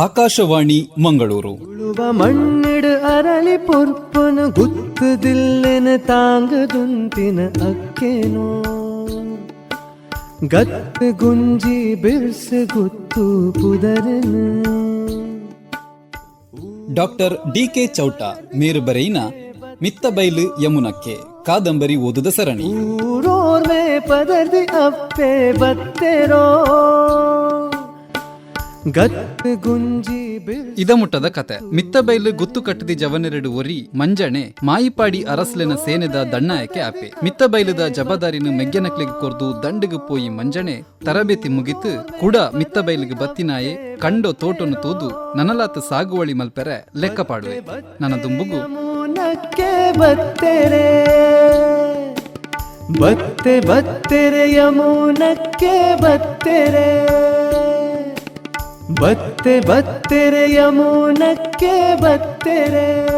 ಆಕಾಶವಾಣಿ ಮಂಗಳೂರು ഉളുവ മണ്ണിട് അരളി പൊറുപ്പന് ഗുത്തുതില്ലിന് താങ്കുതുന്തിന് അക്കേനോ ಗತ್ತು ಗುಂಜಿ ಬಿರ್ಸು ಗುತ್ತು ಪುದರನು ಡಾಕ್ಟರ್ ಡಿಕೆ ಚೌಟ ಮೇರು ಬರೆಯಿನ ಮಿತ್ತಬೈಲು ಯಮುನಕ್ಕೆ ಕಾದಂಬರಿ ಓದುದ ಸರಣಿ ಊರೋರ್ವೆ ಪದರ್ದಿ ಅಪ್ಪೆ ಬತ್ತೆರೋ ಗತ್ತು ಮುಟ್ಟದ ಕತೆ. ಮಿತ್ತ ಕತೆ ಮಿತ್ತಬೈಲು ಗುತ್ತು ಕಟ್ಟದಿ ಜವನೆರಡು ಒರಿ ಮಂಜಣೆ ಮಾಯಿಪಾಡಿ ಅರಸ್ಲೆನ ಸೇನೆದ ದಣ್ಣಾಯಕೆ ಆಪೆ. ಮಿತ್ತಬೈಲದ ಜಬದಾರಿನ ಮೆಗ್ಗೆನಕ್ಲಿಗೆ ಕೊರ್ದು ದಂಡಿಗೆ ಪೋಯಿ ಮಂಜಣೆ ತರಬೇತಿ ಮುಗಿತು ಕೂಡ ಮಿತ್ತಬೈಲಿಗೆ ಬತ್ತಿನಾಯೆ ಕಂಡೋ ತೋಟನ್ನು ತೂದು ನನಲಾತ ಸಾಗುವಳಿ ಮಲ್ಪೆರೆ ಲೆಕ್ಕ ಪಾಡುವೆ. ನನ್ನ ದುಂಬುಗು ಬತ್ತೆ ಬತ್ತೆರೆ ಯಮುನಕ್ಕೆ ಬತ್ತೆರೆ. ಬತ್ತೆ ಬತ್ತೆರೆ ಯಮುನಕ್ಕೆ ಬತ್ತೆರೆ.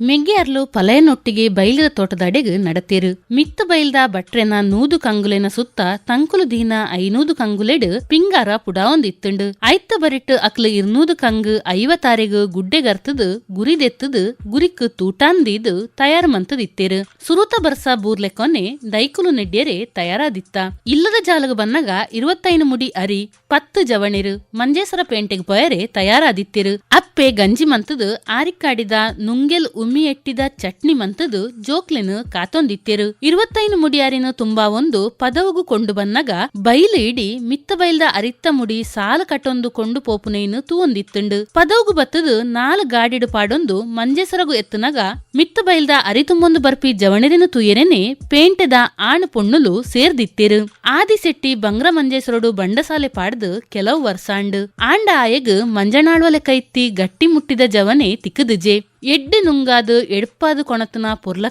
ಮೆಗ್ಗೆಯರ್ಲು ಪಲಯನೊಟ್ಟಿಗೆ ಬೈಲದ ತೋಟದ ನಡತೆರು. ಮಿತ್ತು ಬೈಲ್ದ ಬಟ್ರೆನ ನೂದು ಕಂಗುಲೆನ ಸುತ್ತ ತಂಕುಲು ದೀನ ಐನೂದು ಕಂಗುಲೆಡ್ ಪಿಂಗಾರ ಪುಡಾವೊಂದಿತ್ತುಂಡು ಐತ್ತ ಬರಿಟ್ ಅಕ್ಲು ಇರ್ನೂದು ಕಂಗು ಐವತ್ತಾರೆಗು ಗುಡ್ಡೆಗರ್ತದು ಗುರಿದೆತ್ತದು ಗುರಿಕ್ ತೂಟಾಂದೀದು ತಯಾರು ಮಂತದಿತ್ತೇರು ಸುರುತ ಬರ್ಸ ಬೂರ್ಲೆಕೊನೆ ದೈಕುಲು ನೆಡ್ಯರೆ ತಯಾರಾದಿತ್ತ. ಇಲ್ಲದ ಜಾಲಗ ಬನ್ನಗ ಇರುವತ್ತೈನು ಮುಡಿ ಅರಿ, ಪತ್ತು ಜವಣಿರು ಮಂಜೇಸರ ಪೇಂಟೆಗ್ ಪೊಯರೆ ತಯಾರಾದಿತ್ತಿರು. ಅಪ್ಪೆ ಗಂಜಿ ಮಂತದು ಆರಿಕ್ಕಾಡಿದ ನುಂಗೆಲ್ ಉಮ್ಮಿ ಎಟ್ಟಿದ ಚಟ್ನಿ ಮಂತದು ಜೋಕ್ಲೆನು ಕಾತೊಂದಿತ್ತೆರು. ಇರುವತ್ತೈನು ಮುಡಿಯಾರಿನ ತುಂಬಾ ಒಂದು ಪದವಗು ಕೊಂಡು ಬನ್ನಗ ಬೈಲು ಇಡಿ ಮಿತ್ತ ಬೈಲ್ದ ಅರಿತ್ತ ಮುಡಿ ಸಾಲ ಕಟ್ಟೊಂದು ಕೊಂಡು ಪೋಪುನೇನು ತೂವೊಂದಿತ್ತುಂಡು. ಪದವಗು ಬತ್ತದು ನಾಲ್ ಗಾಡಿಡು ಪಾಡೊಂದು ಮಂಜೆಸರಗು ಎತ್ತನಗ ಮಿತ್ತ ಬೈಲ್ದ ಅರಿತುಂಬೊಂದು ಬರ್ಪಿ ಜವಣಿರಿನ ತುಯರೆನೆ ಪೇಂಟೆದ ಆಣು ಪೊಣ್ಣುಲು ಆದಿ ಆದಿಸೆಟ್ಟಿ ಬಂಗ್ರ ಮಂಜೇಸರಡು ಬಂಡಸಾಲೆ ಪಾಡ್ದು ಕೆಲವು ವರ್ಷಾಂಡು. ಆಂಡ ಆಯಗ್ ಮಂಜನಾಳ್ವಲೆ ಕೈತ್ತಿ ಗಟ್ಟಿ ಮುಟ್ಟಿದ ಜವನೆ ತಿಕ್ಕದುಜೆ ಎಡ್ಡೆ ನುಂಗಾದು ಎಡ್ಪಾದು ಕೊಣತನ ಪೊರ್ಲ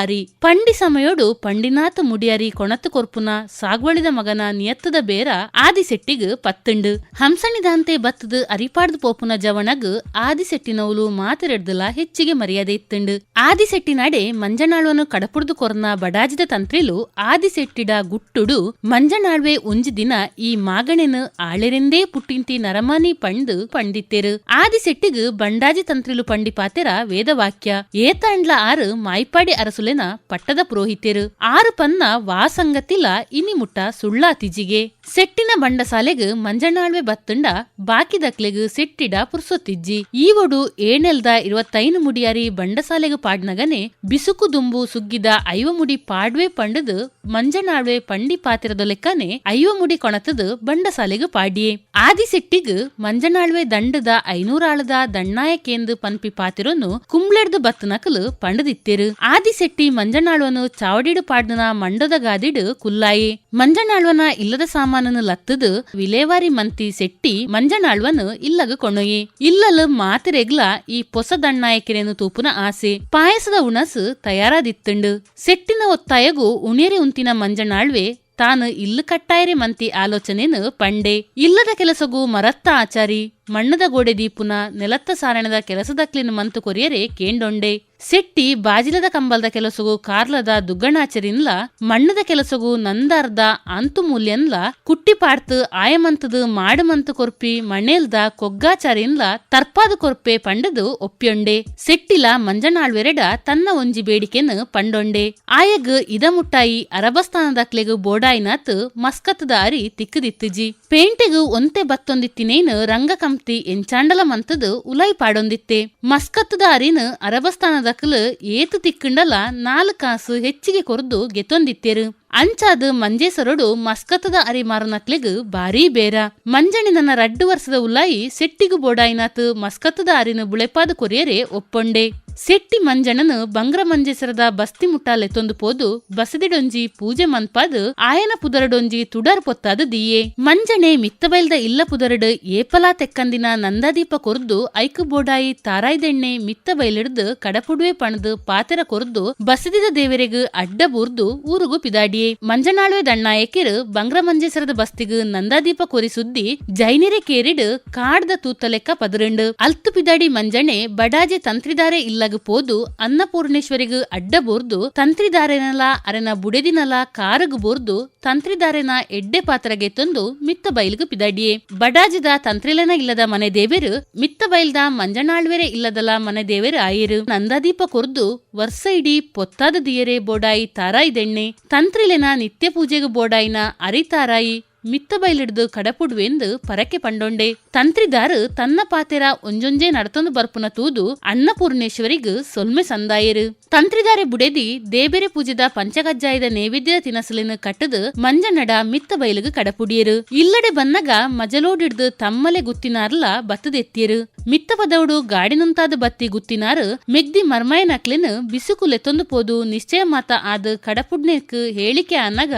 ಆರಿ ಪಂಡಿ ಸಮಯೋಡು ಪಂಡಿನಾಥ ಮುಡಿಯಾರಿ ಕೊಣತು ಕೊರ್ಪುನ ಸಾಗ್ವಳಿದ ಮಗನ ನಿಯತ್ತದ ಬೇರ ಆದಿಸೆಟ್ಟಿಗ್ ಪತ್ತುಂಡು. ಹಂಸಣಿದಾಂತೆ ಬತ್ತದು ಅರಿಪಾಡ್ದು ಪೋಪುನ ಜವಣಗ್ ಆದಿಸೆಟ್ಟಿನವಲು ಮಾತಿರೆಡ್ದಲ ಹೆಚ್ಚಿಗೆ ಮರ್ಯಾದೆ ಇತ್ತುಂಡು. ಆದಿಸೆಟ್ಟಿನಾಡೆ ಮಂಜನಾಳ್ವನು ಕಡಪುಡ್ದು ಕೊರ್ನ ಬಡಾಜಿದ ತಂತ್ರಿಲು ಆದಿಸೆಟ್ಟಿಡ ಗುಟ್ಟುಡು ಮಂಜನಾಳ್ವೆ ಒಂಜಿ ದಿನ ಈ ಮಾಗಣೆನು ಆಳೆರೆಂದೇ ಪುಟ್ಟಿಂತಿ ನರಮಾನಿ ಪಂಡು ಪಂಡಿತ್ತೇರು. ಆದಿಸೆಟ್ಟಿಗ್ ಬಂಡಾಜಿ ತಂತ್ರಿಲು ಪಂಡಿ ಪಾತೆರ ಏತ ಏತಾಂಡ್ಲ ಆರು ಮಾಯ್ಪಾಡಿ ಅರಸುಲೆನ ಪಟ್ಟದ ಪುರೋಹಿತೆರು ಆರು ಪನ್ನ ವಾಸಂಗತಿಲ ಇನಿ ಮುಟ್ಟ ಸುಳ್ಳಾ ತಿಜಿಗೆ. ಸೆಟ್ಟಿನ ಬಂಡಸಾಲೆಗ್ ಮಂಜಣ್ಣಾಳ್ವೆ ಬತ್ತುಂಡ ಬಾಕಿ ದಕ್ಲೆಗ್ ಸೆಟ್ಟಿಡ ಪುರ್ಸೊತ್ತಿಜ್ಜಿ ಈ ಒಡು ಏಣೆಲ್ದ ಇರುವತ್ತೈನು ಮುಡಿಯಾರಿ ಬಂಡಸಾಲೆಗ್ ಪಾಡ್ನಗನೆ ಬಿಸುಕು ದುಂಬು ಸುಗ್ಗಿದ ಐವ ಮುಡಿ ಪಾಡ್ವೆ ಪಂಡದು ಮಂಜನಾಳ್ವೆ ಪಂಡಿ ಪಾತ್ರದ ಲೆಕ್ಕನೆ ಅಯ್ಯೋ ಮುಡಿ ಕೊಣತದು ಬಂಡಸಾಲೆಗ್ ಪಾಡ್ಯೆ. ಆದಿಸೆಟ್ಟಿಗ್ ಮಂಜನಾಳ್ವೆ ದಂಡದ ಐನೂರಾಳದ ದಣ್ಣಾಯಕೇಂದು ಪನ್ಪಿ ಪಾತಿರೊನ್ನು ಕುಂಬ್ಳೆಡ್ದು ಬತ್ತನಕಲು ಪಂಡದಿತ್ತೆರು. ಆದಿಸೆಟ್ಟಿ ಮಂಜನಾಳ್ವನು ಚಾವಡಿಡು ಪಾಡ್ನ ಮಂಡದ ಗಾದಿಡು ಕುಲ್ಲಾಯಿ. ಮಂಜನಾಳ್ವನ ಇಲ್ಲದ ಸಾಮಾನನ್ನು ಲತ್ತದು ವಿಲೇವಾರಿ ಮಂತಿ ಸೆಟ್ಟಿ ಮಂಜನಾಳ್ವನು ಇಲ್ಲಗ ಕೊಣೊಯಿ. ಇಲ್ಲಲು ಮಾತಿರೆಗ್ಲ ಈ ಪೊಸ ದಣ್ಣಾಯಕಿರೆನು ತೂಪುನ ಆಸೆ. ಪಾಯಸದ ಉಣಸು ತಯಾರಾದಿತ್ತುಂಡು. ಸೆಟ್ಟಿನ ಒತ್ತಾಯಗೂ ಉಣಿಯರೆ ಉಂತಿನ ಮಂಜನಾಳ್ವೆ ತಾನು ಇಲ್ಲು ಕಟ್ಟಾಯರಿ ಮಂತಿ ಆಲೋಚನೆನು ಪಂಡೆ. ಇಲ್ಲದ ಕೆಲಸಗೂ ಮರತ್ತ ಆಚಾರಿ. ಮಣ್ಣದ ಗೋಡೆ ದೀಪುನ ನೆಲತ್ತ ಸಾರಣದ ಕೆಲಸದ ಕ್ಲಿನ್ ಮಂತು ಕೊರಿಯರೆ ಕೇಂಡೊಂಡೆ. ಸೆಟ್ಟಿ ಬಾಜಿಲದ ಕಂಬಲದ ಕೆಲಸಗೂ ಕಾರ್ಲದ ದುಗ್ಗಣಾಚರಿನ್ಲ, ಮಣ್ಣದ ಕೆಲಸಗೂ ನಂದಾರ್ದ ಅಂತು ಮೂಲ್ಯನ್ಲ ಕುಟ್ಟಿ ಪಾಡ್ತು ಆಯಮಂತದು ಮಾಡಮಂತು ಕೊರ್ಪಿ ಮಣೇಲ್ದ ಕೊಗ್ಗಾಚಾರಿನ್ಲ, ತರ್ಪಾದು ಕೊರ್ಪೆ ಪಂಡದು ಒಪ್ಪಿಯೊಂಡೆ ಸೆಟ್ಟಿಲ ಮಂಜನಾಳ್ವೆರೆಡ ತನ್ನ ಒಂಜಿ ಬೇಡಿಕೆನು ಪಂಡೊಂಡೆ. ಆಯಗ್ ಇದ ಮುಟ್ಟಾಯಿ ಅರಬಸ್ಥಾನದಕ್ಲೆಗು ಬೋಡಾಯಿನಾತ್ ಮಸ್ಕತ್ತದ ಅರಿ ತಿಕ್ಕದಿತ್ತುಜಿ. ಪೇಂಟೆಗು ಒಂತೆ ಬತ್ತೊಂದಿತ್ತಿನೇನು ರಂಗ ಕಂಪ್ತಿ ಎಂಚಾಂಡಲ ಮಂತದು ಉಲೈ ಪಾಡೊಂದಿತ್ತೆ. ಮಸ್ಕತ್ತದ ಅರಿನ ಅರಬಸ್ಥಾನದಕ್ಲು ಏತು ತಿಕ್ಕಂಡಲ ನಾಲ್ ಕಾಸು ಹೆಚ್ಚಿಗೆ ಕೊರ್ದು ಗೆತ್ತೊಂದಿತ್ತೆರು. ಅಂಚಾದ ಮಂಜೇಸರೊಡು ಮಸ್ಕತ್ತದ ಅರಿ ಮಾರನಕ್ಲೆಗ್ ಬಾರಿ ಬೇರ. ಮಂಜಣಿ ನನ್ನ ರಡ್ಡು ವರ್ಷದ ಉಲಾಯಿ ಸೆಟ್ಟಿಗು ಬೋಡಾಯಿನಾತ್ ಮಸ್ಕತ್ತದ ಅರಿನ ಬುಳೆಪಾದ ಕೊರಿಯರೆ ಒಪ್ಪೊಂಡೆ. ಸೆಟ್ಟಿ ಮಂಜಣನು ಬಂಗ್ರ ಮಂಜೇಸರದ ಬಸ್ತಿ ಮುಟ್ಟಾಲೆತ್ತೊಂದು ಪೋದು ಬಸದಿಡೊಂಜಿ ಪೂಜೆ ಮನ್ಪಾದ್ ಆಯನ ಪುದರಡೊಂಜಿ ತುಡರ್ ಪೊತ್ತಾದ ದಿಯೆ. ಮಂಜಣೆ ಮಿತ್ತಬೈಲ್ದ ಇಲ್ಲ ಪುದರಡ್ ಏಪಲಾ ತೆಕ್ಕಂದಿನ ನಂದಾದೀಪ ಕೊರ್ದು ಐಕು ಬೋಡಾಯಿ ತಾರಾಯ್ದೆಣ್ಣೆ ಮಿತ್ತ ಬೈಲಿಡ್ದು ಕಡಪುಡುವೆ ಪಣದು ಪಾತೆರ ಕೊರ್ದು ಬಸದಿದ ದೇವರೆಗ್ ಅಡ್ಡ ಬೂರ್ದು ಊರುಗು ಪಿದಾಡಿಯೆ. ಮಂಜನಾಳುವೆ ದಣ್ಣಾಯಕಿರು ಬಂಗ್ರ ಮಂಜೇಸರದ ಬಸ್ತಿಗ್ ನಂದಾದೀಪ ಕೊರಿ ಸುದ್ದಿ ಜೈನಿರೆ ಕೇರಿಡ್ ಕಾಡ್ದ ತೂತಲೆಕ್ಕ ಲೆಕ್ಕ ಪದರುಂಡು. ಅಲ್ತು ಪಿದಾಡಿ ಮಂಜಣೆ ಬಡಾಜೆ ತಂತ್ರಿದಾರೆ ಇಲ್ಲ ಬೈಲಗ್ ಪೋದು, ಅನ್ನಪೂರ್ಣೇಶ್ವರಿಗ್ ಅಡ್ಡ ಬೋರ್ದು ತಂತ್ರಿದಾರೆನಲ ಅರೆನ ಬುಡೆದಿನಲ ಕಾರಗ್ ಬೋರ್ದು ತಂತ್ರಿದಾರೆನ ಎಡ್ಡೆ ಪಾತ್ರಗೆ ತಂದು ಮಿತ್ತ ಬೈಲ್ಗ್ ಪಿದಡಿಯೆ. ಬಡಾಜದ ತಂತ್ರಿಲನ ಇಲ್ಲದ ಮನೆ ದೇವೆರು, ಮಿತ್ತ ಬೈಲ್ದ ಮಂಜನಾಳ್ವೆರೆ ಇಲ್ಲದಲ ಮನೆ ದೇವೆರು ಆಯಿರು. ನಂದಾದೀಪ ಕೊರ್ದು, ವರ್ಷ ಇಡೀ ಪೊತ್ತಾದ ದಿಯರೆ ಬೋಡಾಯಿ ತಾರಾಯಿದೆಣ್ಣೆ ತಂತ್ರಿಲೆನ ನಿತ್ಯ ಪೂಜೆಗೆ ಬೋಡಾಯಿನ ಅರಿತಾರಾಯಿ. ಮಿತ್ತ ಬೈಲಿಡ್ದು ಕಡಪುಡ್ವೆಂದು ಪರಕೆ ಪಂಡೊಂಡೆ. ತಂತ್ರಿದಾರು ತನ್ನ ಪಾತೆರ ಒಂಜೊಂಜೆ ನಡತೊಂದು ಬರ್ಪುನ ತೂದು ಅನ್ನಪೂರ್ಣೇಶ್ವರಿಗ್ ಸೊಲ್ಮೆ ಸಂದಾಯರು. ತಂತ್ರಿದಾರೆ ಬುಡೆದಿ ದೇಬೇರೆ ಪೂಜೆದ ಪಂಚಗಜ್ಜಾಯದ ನೈವೇದ್ಯದ ತಿನಸಲಿನ ಕಟ್ಟದು ಮಂಜನಡ ಮಿತ್ತ ಬೈಲಿಗ್ ಕಡಪುಡಿಯರು. ಇಲ್ಲಡೆ ಬನ್ನಗ ಮಜಲೋಡಿಡ್ದು ತಮ್ಮಲೆ ಗುತ್ತಿನಾರ್ಲ ಬತ್ತದೆತ್ತಿಯರು. ಮಿತ್ತ ಪದವುಡು ಗಾಡಿನುಂತಾದ ಬತ್ತಿ ಗುತ್ತಿನಾರು ಮೆಗ್ದಿ ಮರ್ಮಯ ನಕ್ಲಿನ ಬಿಸುಕು ಲೆತ್ತೊಂದು ಪೋದು ನಿಶ್ಚಯ ಮಾತ ಆದ ಕಡಪುಡ್ನೆಕ್ ಹೇಳಿಕೆ ಅನ್ನಗ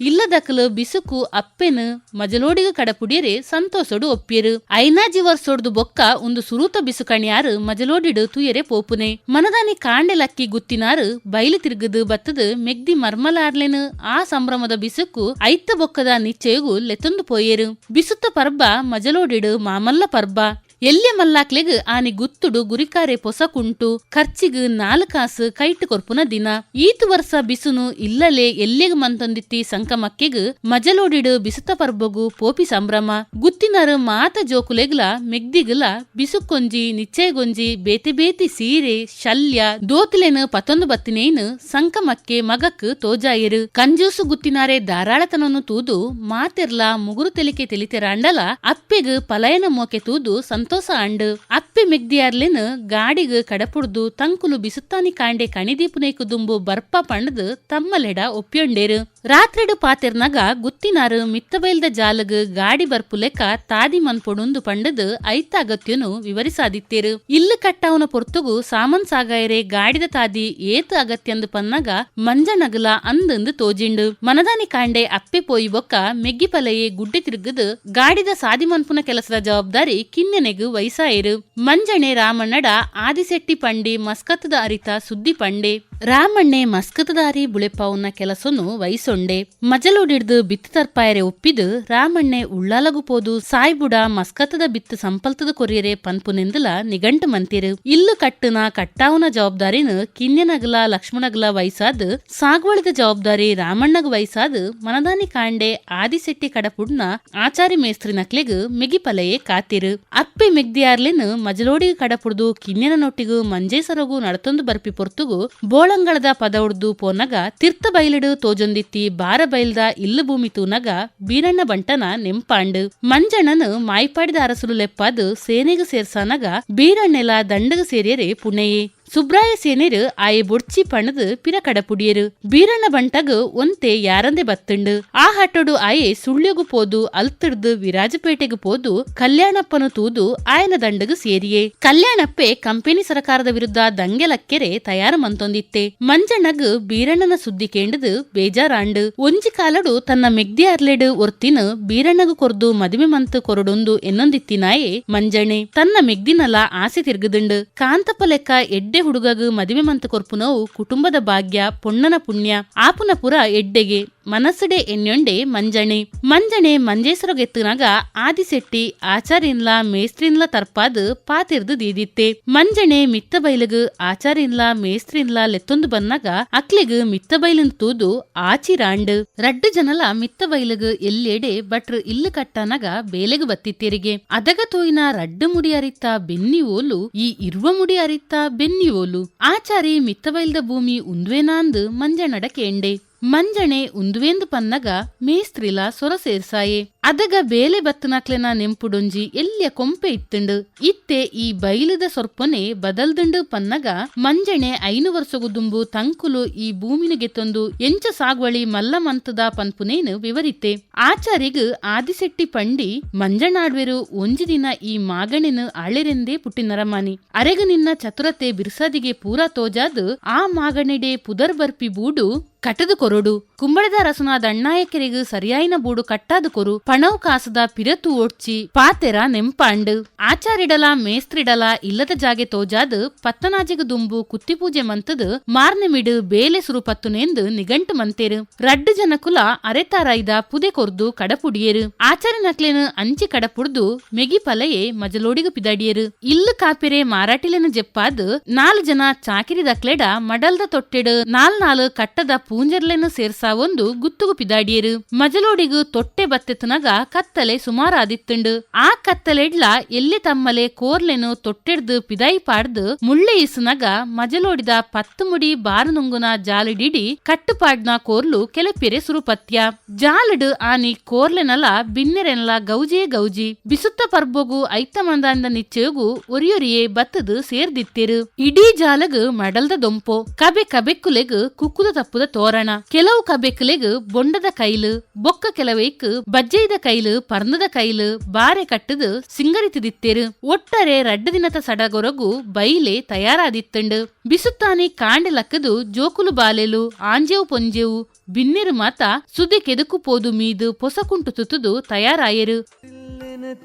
ಇಲ್ಲದಕಲು ಬಿಸುಕು ಅಪ್ಪೆನು ಮಜಲೋಡಿಗ ಕಡಪುಡಿಯರೆ ಸಂತೋಷಡು ಒಪ್ಪಿಯರು. ಐನಾಜಿ ವರ್ಷೋಡ್ದು ಬೊಕ್ಕ ಒಂದು ಸುರೂತ ಬಿಸುಕಣ್ಯಾರು ಮಜಲೋಡಿಡು ತುಯರೆ ಪೋಪುನೆ. ಮನದಾನಿ ಕಾಂಡೆಲಕ್ಕಿ ಗುತ್ತಿನಾರು ಬೈಲು ತಿರುಗದು ಬತ್ತದು ಮೆಗ್ದಿ ಮರ್ಮಲಾರ್ಲೆನು ಆ ಸಂಭ್ರಮದ ಬಿಸುಕು ಐತ್ತ ಬೊಕ್ಕದ ನಿಶ್ಚಯಗೂ ಲೆತ್ತೊಂದು ಪೋಯರು. ಬಿಸುತ್ತ ಪರ್ಬ ಮಜಲೋಡಿಡು ಮಾಮಲ್ಲ ಪರ್ಬ. ಎಲ್ಯ ಮಲ್ಲಾಕ್ಲೆಗ್ ಆನಿ ಗುತ್ತುಡು, ಗುರಿಕಾರೆ ಪೊಸಕುಂಟು, ಖರ್ಚಿಗ್ ನಾಲ್ಕಾಸು ಕೈಟ್ ಕೊರ್ಪುನ ದಿನ. ಈತ್ ವರ್ಷ ಬಿಸುನು ಇಲ್ಲಲೆ ಎಲ್ಯಗ್ ಮಂತೊಂದಿತ್ತಿ ಸಂಕಮಕ್ಕೆಗ್ ಮಜಲೋಡಿಡು ಬಿಸುತ ಪರ್ಬಗು ಪೋಪಿ ಸಂಭ್ರಮ. ಗುತ್ತಿನರು ಮಾತ ಜೋಕುಲೆಗ್ಲ ಮೆಗ್ದಿಗ್ಲ ಬಿಸುಕೊಂಜಿ ನಿಚ್ಚೆಗೊಂಜಿ, ಬೇತೆ ಬೇತಿ ಸೀರೆ, ಶಲ್ಯ, ದೋತಿಲೆನು ಪತೊಂದು ಬತ್ತಿನೇನು ಸಂಕಮಕ್ಕೆ ಮಗಕ್ ತೋಜಾಯಿರು. ಕಂಜೂಸು ಗುತ್ತಿನಾರೆ ಧಾರಾಳತನನ್ನು ತೂದು, ಮಾತೆರ್ಲ ಮುಗುರು ತೆಲಿಕೆ ತೆಲಿತೆರಾಂಡಲ ಅಪ್ಪೆಗ್ ಪಲಯನ ಮೋಕೆ ತೂದು ಸಂತೋಷ ಅಂಡ್ ಅಪ್ಪೆ ಮೆಗ್ದಿಯಾರ್ಲೆನ್ ಗಾಡಿಗ್ ಕಡಪುಡ್ದು ತಂಕುಲು ಬಿಸುತ್ತಾನಿ ಕಾಂಡೆ ಕಣಿದೀಪುನೇಕು ದುಂಬು ಬರ್ಪ ಪಂಡ್ದು ತಮ್ಮಲೆಡ ಒಪ್ಪಿಯೊಂಡೇರು ರಾತ್ರಿಡು ಪಾತೆರ್ನಗ ಗುತ್ತಿನಾರು ಮಿತ್ತಬೈಲ್ದ ಜಾಲಗ್ ಗಾಡಿ ಬರ್ಪು ಲೆಕ್ಕ ತಾದಿ ಮನ್ಪೊಡುಂದು ಪಂಡದು ಐತ ಅಗತ್ಯನು ವಿವರಿಸಾದಿತ್ತೇರು. ಇಲ್ಲು ಕಟ್ಟಾವನ ಪೊರ್ತುಗು ಸಾಮನ್ ಸಾಗಾಯರೆ ಗಾಡಿದ ತಾದಿ ಏತು ಅಗತ್ಯಂದು ಪನ್ನಗ ಮಂಜನಗಲ ಅಂದಂದು ತೋಜಿಂಡು. ಮನದಾನಿ ಕಾಂಡೆ ಅಪ್ಪೆ ಪೋಯಿ ಬೊಕ್ಕ ಮೆಗ್ಗಿ ಪಲೆಯೇ ಗುಡ್ಡೆ ತಿರುಗದು ಗಾಡಿದ ಸಾದಿ ಮನ್ಪುನ ಕೆಲಸದ ಜವಾಬ್ದಾರಿ ಕಿನ್ನೆನೆಗು ವಯಸ್ಸಾಯರು ಮಂಜಣೆ ರಾಮಣ್ಣಡ ಆದಿಸೆಟ್ಟಿ ಪಂಡಿ ಮಸ್ಕತ್ತದ ಅರಿತ ಸುದ್ದಿ ಪಂಡೆ. ರಾಮಣ್ಣೆ ಮಸ್ಕತದಾರಿ ಬುಳೆಪಾವುನ ಕೆಲಸನು ವೈಸೊಂಡೆ. ಮಜಲೋಡಿಡ್ದು ಬಿತ್ತು ತರ್ಪಾಯರೆ ಒಪ್ಪಿದು ರಾಮಣ್ಣೆ ಉಳ್ಳಾಲಗು ಪೋದು ಸಾಯ್ಬುಡ ಮಸ್ಕತದ ಬಿತ್ತು ಸಂಪಲ್ತದ ಕೊರಿಯರೆ ಪನ್ಪುನೆಂದಲ ನಿಗಂಟು ಮಂತಿರು. ಇಲ್ಲು ಕಟ್ಟುನ ಕಟ್ಟಾವುನ ಜವಾಬ್ದಾರಿನ ಕಿನ್ಯನಗಲ ಲಕ್ಷ್ಮಣಗಲ ವಯಸ್ಸಾದ ಸಾಗುವಳಿದ ಜವಾಬ್ದಾರಿ ರಾಮಣ್ಣಗ ವಯಸ್ಸಾದ ಮನದಾನಿ ಕಾಂಡೆ ಆದಿಸೆಟ್ಟಿ ಕಡಪುಡ್ನ ಆಚಾರಿ ಮೇಸ್ತ್ರಿ ನಕ್ಲೆಗ್ ಮಿಗಿಪಲೆಯೇ ಕಾತಿರು. ಅಪ್ಪೆ ಮೆಗ್ದಿಯಾರ್ಲೆನ್ ಮಜಲೋಡಿಗೆ ಕಡಪುಡ್ದು ಕಿನ್ಯನ ನೊಟ್ಟಿಗೂ ಮಂಜೇಸರಗು ನಡತೊಂದು ಬರ್ಪಿ ಪೊರ್ತುಗು ಬೋಳಂಗಳದ ಪದವುಡ್ದು ಪೋನಗ ತೀರ್ಥ ಬೈಲಿಡು ತೋಜೊಂದಿತ್ತಿ ಬಾರ ಬೈಲ್ದ ಇಲ್ಲು ಭೂಮಿ ತೂನಗ ಬೀರಣ್ಣ ಬಂಟನ ನೆಂಪಾಂಡು. ಮಂಜಣ್ಣನು ಮಾಯ್ಪಾಡಿದ ಅರಸುಲು ಲೆಪ್ಪದು ಸೇನೆಗೆ ಸೇರ್ಸನಗ ಬೀರಣ್ಣೆಲ ದಂಡಗ ಸೇರಿಯರೆ ಪುಣೆಯೇ. ಸುಬ್ರಾಯ ಸೇನೆರು ಆಯೆ ಬೊಡ್ಚಿ ಪಣದು ಪಿರ ಕಡಪುಡಿಯರು ಬೀರಣ್ಣ ಬಂಟಗ್ ಒಂತೆ ಯಾರಂದೆ ಬತ್ತಂಡು. ಆ ಹಟ್ಟೋಡು ಆಯೆ ಸುಳ್ಯಗು ಪೋದು ಅಲ್ತಿಡ್ದು ವಿರಾಜಪೇಟೆಗು ಪೋದು, ಕಲ್ಯಾಣಪ್ಪನು ತೂದು ಆಯನ ದಂಡಗು ಸೇರಿಯೇ. ಕಲ್ಯಾಣಪ್ಪೆ ಕಂಪೆನಿ ಸರಕಾರದ ವಿರುದ್ಧ ದಂಗೆಲಕ್ಕೆರೆ ತಯಾರು ಮಂತೊಂದಿತ್ತೆ. ಮಂಜಣ್ಣಗ್ ಬೀರಣ್ಣನ ಸುದ್ದಿ ಕೇಂಡದು ಬೇಜಾರಾಂಡು. ಒಂಜಿ ಕಾಲಡು ತನ್ನ ಮೆಗ್ದಿ ಅರ್ಲೆಡು ಒರ್ತಿನ ಬೀರಣ್ಣಗು ಕೊರ್ದು ಮದುವೆ ಮಂತು ಕೊರಡೊಂದು ಎನ್ನೊಂದಿತ್ತಿನಾಯೆ ಮಂಜಣ್ಣೆ. ತನ್ನ ಮೆಗ್ದಿನಲ ಆಸೆ ತಿರ್ಗದುಂಡು. ಕಾಂತಪ್ಪ ಲೆಕ್ಕ ಎಡ್ಡೆ ಹುಡುಗಗ್ ಮದುವೆ ಮಂತ ಕೊರ್ಪುನವು ಕುಟುಂಬದ ಭಾಗ್ಯ ಪೊಣ್ಣನ ಪುಣ್ಯ ಆಪುನ ಪುರ ಎಡ್ಡೆಗೆ. ಮನಸ್ಸಡೆ ಎನ್ಯೊಂಡೆ ಮಂಜಣೆ. ಮಂಜಣೆ ಮಂಜೇಸರಗೆತ್ತನಾಗ ಆದಿಸೆಟ್ಟಿ ಆಚಾರ್ಯನ್ಲ, ಮೇಸ್ತ್ರಿನ್ಲ ತರ್ಪಾದ್ ಪಾತಿರ್ದು ದೀದಿತ್ತೆ. ಮಂಜಣೆ ಮಿತ್ತ ಬೈಲಗ, ಆಚಾರ್ಯನ್ಲ, ಮೇಸ್ತ್ರಿನ್ಲ ಲೆತ್ತೊಂದು ಬನ್ನಾಗ ಅಕ್ಲೆಗ್ ಮಿತ್ತ ಬೈಲನ್ ತೂದು ಆಚಿರಾಂಡ್ ರಡ್ಡು ಜನಲ ಮಿತ್ತ ಬೈಲಗ ಎಲ್ಲೆಡೆ ಬಟ್ರ್ ಇಲ್ಲ ಕಟ್ಟನಾಗ ಬೇಲೆಗ್ ಬತ್ತಿತ್ತೆರಿಗೆ ಅದಗ ತೋಯಿನ ರಡ್ಡು ಮುಡಿ ಅರಿತ್ತ ಬೆನ್ನಿ ಓಲು, ಈ ಇರುವ ಮುಡಿ ಅರಿತ್ತ ಬೆನ್ನಿ ಓಲು. ಆಚಾರಿ ಮಿತ್ತ ಬೈಲ್ದ ಭೂಮಿ ಉಂದ್ವೇನಾಂದ್ ಮಂಜನಡ ಕೇಂಡೆ. ಮಂಜಣೆ ಉಂದುವೆಂದು ಪನ್ನಗ ಮೇಸ್ತ್ರಿಲ ಸೊರ ಸೇರ್ಸಾಯೆ. ಅದಗ ಬೇಲೆ ಬತ್ತನಕ್ಲೆನ ನೆಂಪುಡೊಂಜಿ ಎಲ್ಯ ಕೊಂಪೆ ಇತ್ತುಂಡು. ಇತ್ತೆ ಈ ಬೈಲದ ಸೊರ್ಪೊನೆ ಬದಲ್ದುಂಡು ಪನ್ನಗ ಮಂಜಣೆ ಐನು ವರ್ಷಗು ದುಂಬು ತಂಕುಲು ಈ ಭೂಮಿನ ಗೆತ್ತೊಂದು ಎಂಚ ಸಾಗುವಳಿ ಮಲ್ಲ ಮಂತದ ಪನ್ಪುನೇನು ವಿವರಿತೆ ಆಚಾರಿಗ್ ಆದಿಸೆಟ್ಟಿ ಪಂಡಿ ಮಂಜಣಾಡ್ವೆರು ಒಂಜಿ ದಿನ ಈ ಮಾಗಣೆನು ಆಳೆರೆಂದೇ ಪುಟ್ಟಿನರಮಾನಿ. ಅರೆಗ ನಿನ್ನ ಚತುರತೆ ಬಿರ್ಸಾದಿಗೆ ಪೂರ ತೋಜಾದ್ ಆ ಮಾಗಣೆಡೆ ಪುದರ್ ಬರ್ಪಿ ಬೂಡು ಕಟದು ಕೊರಡು. ಕುಂಬಳದ ರಸನಾದ ದಣ್ಣಾಯಕರಿಗು ಸರಿಯಾಯಿನ ಬೂಡು ಕಟ್ಟಾದು ಕೊರು. ಪಣವು ಕಾಸದ ಪಿರತು ಓಡ್ಚಿ ಪಾತೆರ ನೆಂಪಾಂಡು. ಆಚಾರಿಡಲ, ಮೇಸ್ತ್ರಿಡಲ, ಇಲ್ಲದ ಜಾಗೆ ತೋಜಾದ್ ಪತ್ತನಾಜಿಗ ದುಂಬು ಕುತ್ತಿ ಪೂಜೆ ಮಂತದ್ ಮಾರ್ನೆ ಮಿಡು ಬೇಲೆ ಸುರು ಪತ್ತುನೆಂದು ನಿಗಂಟು ಮಂತೇರು. ರಡ್ಡು ಜನಕುಲ ಅರೆತಾರಾಯ್ದ ಪುದೆ ಕೊರ್ದು ಕಡಪುಡಿಯರು. ಆಚಾರಿ ನಕ್ಲೆನು ಅಂಚಿ ಕಡಪುಡ್ದು ಮೆಗಿ ಪಲಯೆ ಮಜಲೋಡಿಗು ಪಿದಾಡಿಯರು. ಇಲ್ಲು ಕಾಪಿರೆ ಮಾರಾಟಿಲೆನ ಜೆಪ್ಪಾದ್ ನಾಲ್ ಜನ ಚಾಕಿರಿದ ದಕ್ಲೆಡ ಮಡಲ್ದ ತೊಟ್ಟೆಡು ನಾಲ್ ನಾಲ್ ಕಟ್ಟದ ಪೂಂಜರ್ಲೆನು ಸೇರ್ಸಾ ಒಂದು ಗುತ್ತುಗು ಪಿದಾಡಿಯರು. ಮಜಲೋಡಿಗು ತೊಟ್ಟೆ ಬತ್ತೆತ್ತನಗ ಕತ್ತಲೆ ಸುಮಾರಾದಿತ್ತುಂಡು. ಆ ಕತ್ತಲೆಡ್ಲ ಎಲ್ಲಿ ತಮ್ಮಲೆ ಕೋರ್ಲೆನು ತೊಟ್ಟೆಡ್ದು ಪಿದಾಯಿ ಪಾಡ್ದು ಮುಳ್ಳೆ ಇಸುನಗ ಮಜಲೋಡಿದ ಪತ್ತು ಮುಡಿ ಬಾರು ನುಂಗುನ ಜಾಲಿಡಿಡಿ ಕಟ್ಟುಪಾಡ್ನ ಕೋರ್ಲು ಕೆಲಪೆರೆ ಸುರುಪತ್ಯ. ಜಾಲಡು ಆನಿ ಕೋರ್ಲೆನಲ ಬಿನ್ನೆರೆನಲ ಗೌಜೇ ಗೌಜಿ. ಬಿಸುತ್ತ ಪರ್ಬೋಗು ಐತ ಮಂದಾಂದ ನಿಚ್ಚೆಗು ಒರಿಯೊರಿಯೇ ಬತ್ತದು ಸೇರ್ದಿತ್ತಿರು. ಇಡೀ ಜಾಲಗು ಮಡಲ್ದ ದೊಂಪೋ. ಕಬೆ ಕಬೆಕ್ಕುಲೆಗು ಕುಕ್ಕುದ ತಪ್ಪುದ ತೋರಣ. ಕೆಲವು ಕಬೆಕ್ಕುಲೆಗ್ ಬೊಂಡದ ಕೈಲು, ಬೊಕ್ಕ ಕೆಲವೈಕ್ ಬಜ್ಜೈದ ಕೈಲು ಪರ್ನದ ಕೈಲು, ಬಾರೆ ಕಟ್ಟದು ಸಿಂಗರಿತಿದಿತ್ತೆರು ಒಟ್ಟರೆ ರಡ್ಡ ದಿನದ ಸಡಗೊರಗು ಬೈಲೆ ತಯಾರಾದಿತ್ತಂಡು. ಬಿಸುತ್ತಾನೆ ಕಾಂಡೆ ಲಕ್ಕದು ಜೋಕುಲು ಬಾಲೆಲು, ಆಂಜೆವು ಪೊಂಜೆವು, ಬಿನ್ನೆರು ಮಾತ ಸುದಿ ಕೆದಕು ಪೋದು ಮೀದು ಪೊಸಕುಂಟು ತುತುದು ತಯಾರಾಯರು.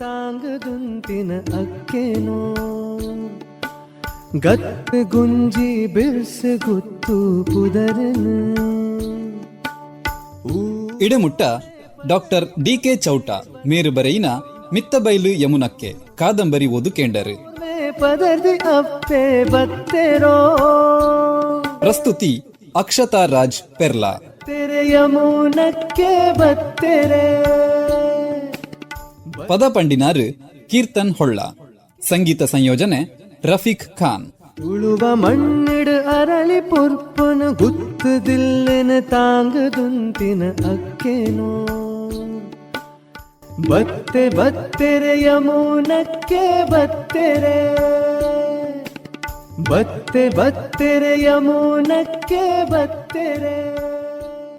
ತಾಂಗದುಂತಿನ ಗತ್ ಗುಂಜಿ ಬಿರ್ಸ ಗುತ್ತು ಪುದರನು. ಇಡಮುಟ್ಟ ಡಾಕ್ಟರ್ ಡಿ ಕೆ ಚೌಟ ಮೇರು ಬರೆಯಿನ ಮಿತ್ತಬೈಲು ಯಮುನಕ್ಕೆ ಕಾದಂಬರಿ ಓದು ಕೇಂಡರು. ಪ್ರಸ್ತುತಿ ಅಕ್ಷತಾ ರಾಜ್ ಪೆರ್ಲಾ. ತೆರೆ ಯಮುನಕ್ಕೆ ಬತ್ತೆರೆ. ಪದ ಪಂಡಿನಾರು ಕೀರ್ತನ್ ಹೊಳ್ಳ. ಸಂಗೀತ ಸಂಯೋಜನೆ ರಫೀಕ್ ಖಾನ್. ಉಳುವ ಮಣ್ಣಿಡು ಅರಳಿ ಪುರ್ಪುನ ಗುತ್ತದಿಲ್ಲಿನ ತಾಂಗದುಂತಿನ ಅಕ್ಕೇನೋ. ಬತ್ತೆ ಬತ್ತೆರೆ ಯಮುನಕ್ಕೆ ಬತ್ತೆರೆ. ಬತ್ತೆ ಬತ್ತೆರೆ ಯಮುನಕ್ಕೆ ಬತ್ತೆರೆ.